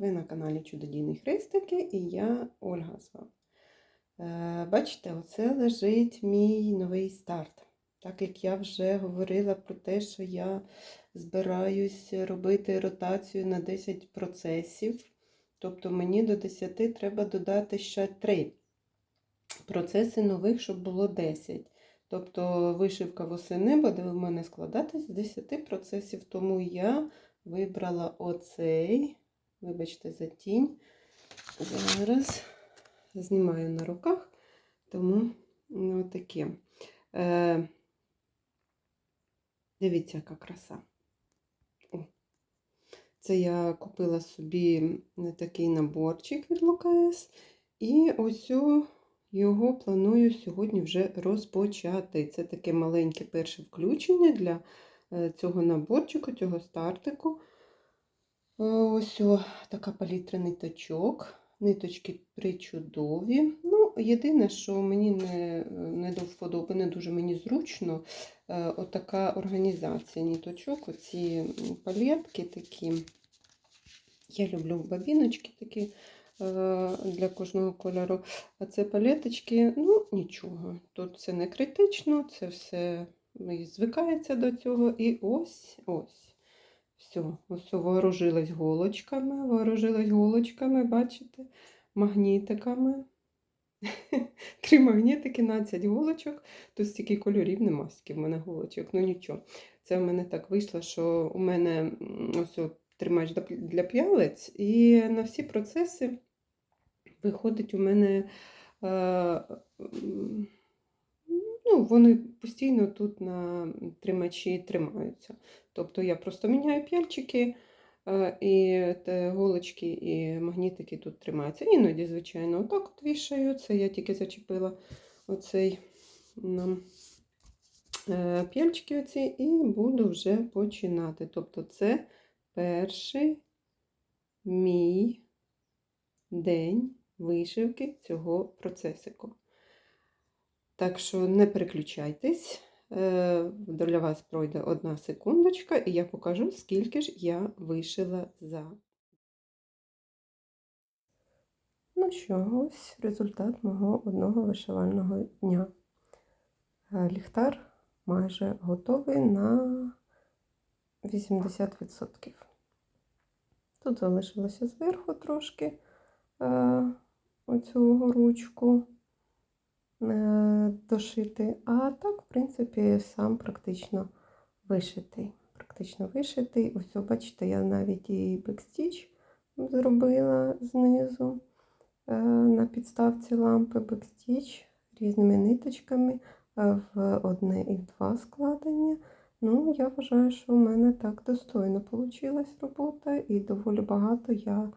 Ви на каналі Чудодійні Хрестики і я Ольга з вами. Е, Бачите, оце лежить мій новий старт. Так як я вже говорила про те, що я збираюсь робити ротацію на 10 процесів. Тобто мені до 10 треба додати ще 3 процеси нових, щоб було 10. Тобто вишивка восени буде в мене складатись з 10 процесів, тому я вибрала оцей, вибачте, за тінь. Зараз знімаю на руках, тому ну, таке. Е, Дивіться, яка краса. О. Це я купила собі такий наборчик від Лукас. І ось його планую сьогодні вже розпочати. Це таке маленьке перше включення для цього наборчику, цього стартику. Ось о, така палітра ниточок. Ниточки причудові. Ну, єдине, що мені не, не до вподоби, не дуже мені зручно, отака організація ниточок, оці палетки такі. Я люблю бабіночки такі для кожного кольору. А це палеточки, ну, нічого. Тут це не критично, це все звикається до цього. І ось ось. Все, ось вооружилась голочками, вооружилась голочками, бачите, магнітиками. Три магнітики, 12 голочок. Тут стільки кольорів нема, скільки в мене голочок. Ну нічого. Це в мене так вийшло, що у мене ось тримач для п'ялець, і на всі процеси виходить у мене. Е, ну, вони постійно тут на тримачі тримаються. Тобто я просто міняю п'яльчики, і голочки, і магнітики тут тримаються. Іноді, звичайно, отак от вішаю. Це я тільки зачепила оцей нам е, п'яльчики оці, і буду вже починати. Тобто, це перший мій день вишивки цього процесику. Так що не переключайтесь, е, для вас пройде одна секундочка, і я покажу, скільки ж я вишила за. Ну що, ось результат мого одного вишивального дня. Е, ліхтар майже готовий на 80%. Тут залишилося зверху трошки е, оцю ручку. Е, дошити. А так, в принципі, сам практично вишитий. Практично вишитий. Ось, бачите, я навіть і бекстіч зробила знизу е, на підставці лампи бекстіч різними ниточками е, в одне і в два складення. Ну, я вважаю, що в мене так достойно вийшла робота, і доволі багато я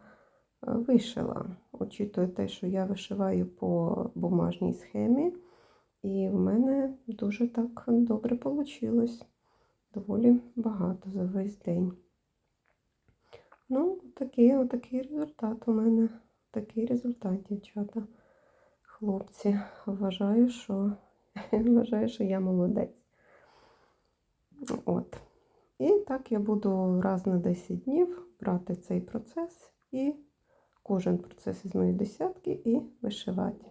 вишила. Учитує те, що я вишиваю по бумажній схемі, і в мене дуже так добре вийшло. Доволі багато за весь день. Ну, такий, отакий результат у мене. Такий результат, дівчата, хлопці. Вважаю, що вважаю, що я молодець. От. І так я буду раз на 10 днів брати цей процес і кожен процес із моєї десятки і вишивати.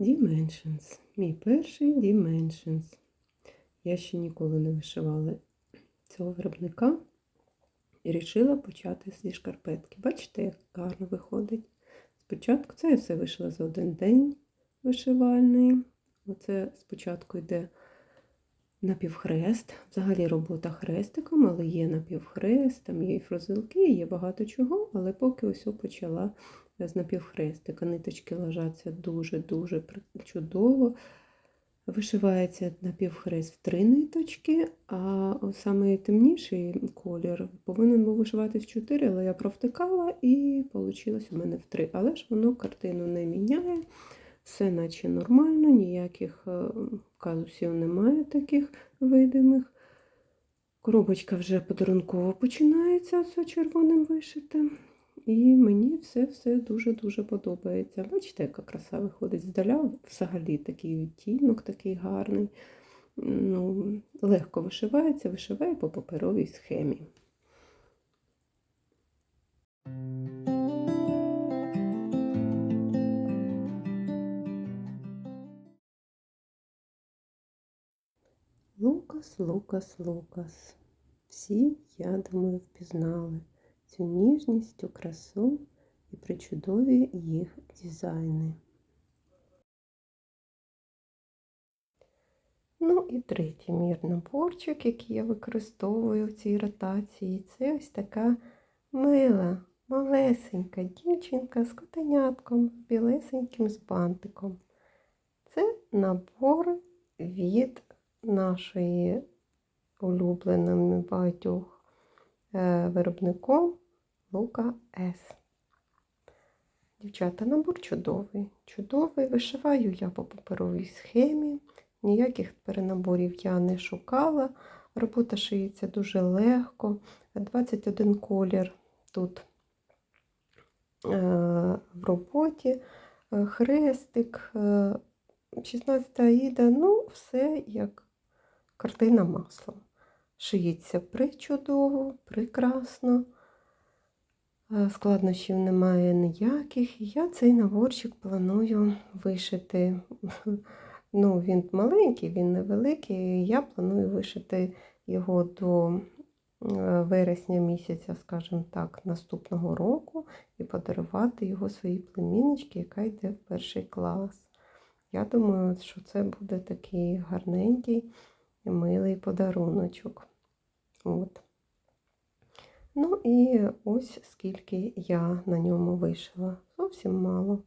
Dimensions. Мій перший Dimensions. Я ще ніколи не вишивала цього виробника і вирішила почати зі шкарпетки. Бачите, як гарно виходить. Спочатку це я все вийшла за один день вишивальний. Оце спочатку йде напівхрест. Взагалі робота хрестиком, але є напівхрест, там є і фрозилки, є багато чого, але поки ось почала з напівхрестика. Ниточки лежаться дуже-дуже чудово. Вишивається напівхрест в три ниточки, а саме темніший колір повинен був вишивати в чотири, але я провтикала і вийшло у мене в три. Але ж воно картину не міняє. Все наче нормально, ніяких е, казусів немає таких видимих. Коробочка вже подарунково починається з червоним вишитим. І мені все-все дуже-дуже подобається. Бачите, яка краса виходить здаля, взагалі такий відтінок, такий гарний. Ну, Легко вишивається, вишиває по паперовій схемі. Лукас, Лукас, Лукас. Всі, я думаю, впізнали цю ніжність, цю красу і причудові їх дизайни. Ну і третій мір наборчик, який я використовую в цій ротації, це ось така мила, малесенька дівчинка з котенятком, білесеньким з бантиком. Це набор від нашої улюбленими багатьох е, виробником Лука С. Дівчата, набор чудовий. Чудовий. Вишиваю я по паперовій схемі. Ніяких перенаборів я не шукала. Робота шиється дуже легко. 21 колір тут е, в роботі, е, хрестик, 16 аїда, ну, все як картина маслом. Шиється причудово, прекрасно. Складнощів немає ніяких. Я цей наборчик планую вишити. Ну, Він маленький, він невеликий. Я планую вишити його до вересня місяця, скажімо так, наступного року і подарувати його своїй племінничці, яка йде в перший клас. Я думаю, що це буде такий гарненький, милий подаруночок. От. Ну і ось скільки я на ньому вишила. Зовсім мало.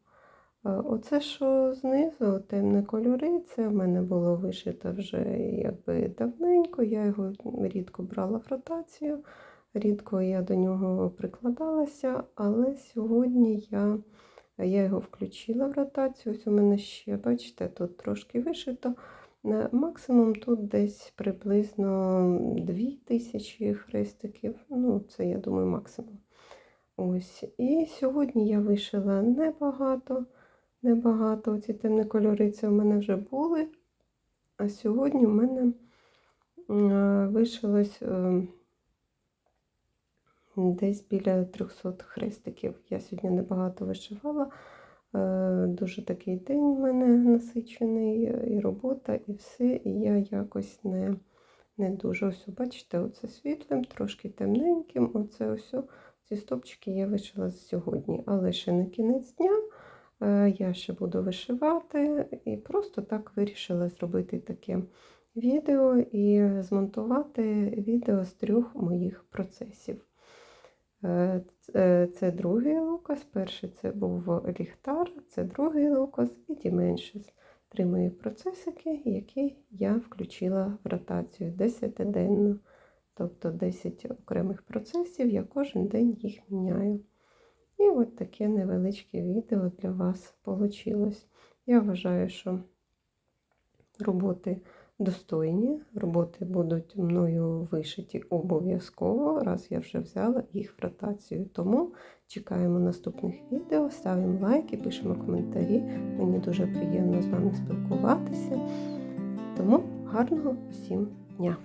Оце, що знизу темні кольори, це в мене було вишито вже якби давненько. Я його рідко брала в ротацію, рідко я до нього прикладалася, але сьогодні я я його включила в ротацію. Ось у мене ще, бачите, тут трошки вишито. Е, максимум тут десь приблизно 2000 хрестиків. Ну, це, я думаю, максимум. Ось. І сьогодні я вишила небагато. Небагато. Ці темні кольори це в мене вже були. А сьогодні в мене е, вишилось е, десь біля 300 хрестиків. Я сьогодні небагато вишивала. Е, дуже такий день у мене насичений, і робота, і все. І я якось не не дуже ось, бачите, оце світлим, трошки темненьким. Оце ось ці стопчики я вишила сьогодні, але ще не кінець дня. Е, я ще буду вишивати і просто так вирішила зробити таке відео і змонтувати відео з трьох моїх процесів. Е, е, це другий лукас, перший це був ліхтар, це другий лукас і Dimensions. Три мої процесики, які я включила в ротацію 10-денно. Тобто 10 окремих процесів, я кожен день їх міняю. І от таке невеличке відео для вас вийшло. Я вважаю, що роботи достойні. Роботи будуть мною вишиті обов'язково, раз я вже взяла їх в ротацію. Тому чекаємо наступних відео, ставимо лайки, пишемо коментарі. Мені дуже приємно з вами спілкуватися. Тому гарного всім дня!